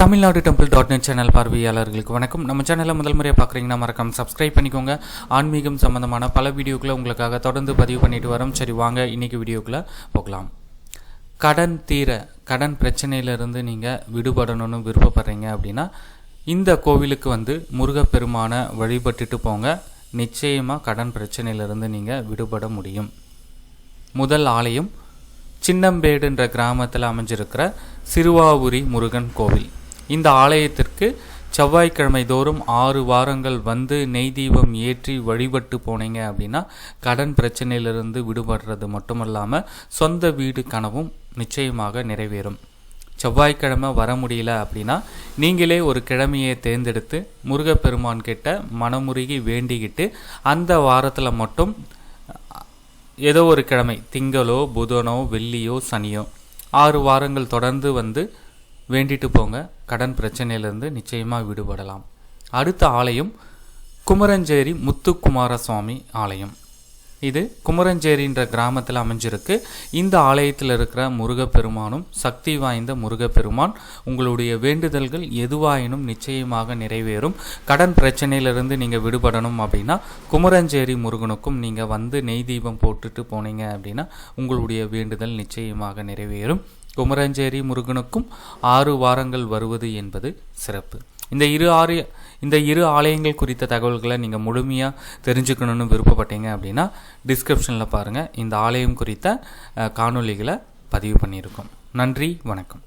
Tamil Nadu temple dot net channel பார்வையாளர்களுக்கு வணக்கம். நம்ம சேனலை முதல் முறையாக பார்க்குறீங்கன்னா மறக்காம சப்ஸ்கிரைப் பண்ணிக்கோங்க. ஆன்மீகம் சம்பந்தமான பல வீடியோக்களை உங்களுக்காக தொடர்ந்து பதிவு பண்ணிட்டு வரோம். சரி வாங்க இன்னைக்கு வீடியோக்குள்ளே போகலாம். கடன் தீர கடன் பிரச்சனையிலிருந்து நீங்கள் விடுபடணும்னு விருப்பப்படுறீங்க அப்படின்னா இந்த கோவிலுக்கு வந்து முருகப்பெருமானை வழிபட்டுட்டு போங்க. நிச்சயமாக கடன் பிரச்சனையிலிருந்து நீங்கள் விடுபட முடியும். முதல் ஆலயம் சின்னம்பேடுன்ற கிராமத்தில் அமைஞ்சிருக்கிற சிறுவாவுரி முருகன் கோவில். இந்த ஆலயத்திற்கு செவ்வாய்க்கிழமை தோறும் ஆறு வாரங்கள் வந்து நெய் தீபம் ஏற்றி வழிபட்டு போனீங்க அப்படின்னா கடன் பிரச்சனையிலிருந்து விடுபடுறது மட்டுமல்லாமல் சொந்த வீடு கனவும் நிச்சயமாக நிறைவேறும். செவ்வாய்க்கிழமை வர முடியல அப்படின்னா நீங்களே ஒரு கிழமையை தேர்ந்தெடுத்து முருகப்பெருமான் கிட்ட மனமுருகி வேண்டிக்கிட்டு அந்த வாரத்தில் மட்டும் ஏதோ ஒரு கிழமை திங்களோ புதனோ வெள்ளியோ சனியோ ஆறு வாரங்கள் தொடர்ந்து வந்து வேண்டிட்டு போங்க. கடன் பிரச்சனையிலிருந்து நிச்சயமாக விடுபடலாம். அடுத்த ஆலயம் குமரஞ்சேரி முத்துக்குமாரசுவாமி ஆலயம். இது குமரஞ்சேரின்ற கிராமத்தில் அமைஞ்சிருக்கு. இந்த ஆலயத்தில் இருக்கிற முருகப்பெருமானும் சக்தி வாய்ந்த முருகப்பெருமான் உங்களுடைய வேண்டுதல்கள் எதுவாயினும் நிச்சயமாக நிறைவேறும். கடன் பிரச்சனையிலிருந்து நீங்கள் விடுபடணும் அப்படின்னா குமரஞ்சேரி முருகனுக்கும் நீங்கள் வந்து நெய் தீபம் போட்டுட்டு போனீங்க அப்படின்னா உங்களுடைய வேண்டுதல் நிச்சயமாக நிறைவேறும். குமரஞ்சேரி முருகனுக்கும் ஆறு வாரங்கள் வருவது என்பது சிறப்பு. இந்த இரு ஆறு இந்த இரு ஆலயங்கள் குறித்த தகவல்களை நீங்கள் முழுமையாக தெரிஞ்சுக்கணும்னு விருப்பப்பட்டீங்க அப்படின்னா டிஸ்கிரிப்ஷனில் பாருங்கள் இந்த ஆலயம் குறித்த காணொலிகளை காணொளிகளை பதிவு பண்ணியிருக்கோம். நன்றி வணக்கம்.